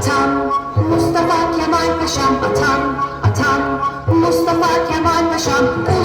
Atam Mustafa Kemal Paşam Atam Atam Mustafa Kemal Paşam.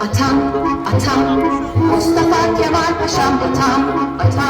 atam, atam, Mustafa Kemal Paşam atam, atam.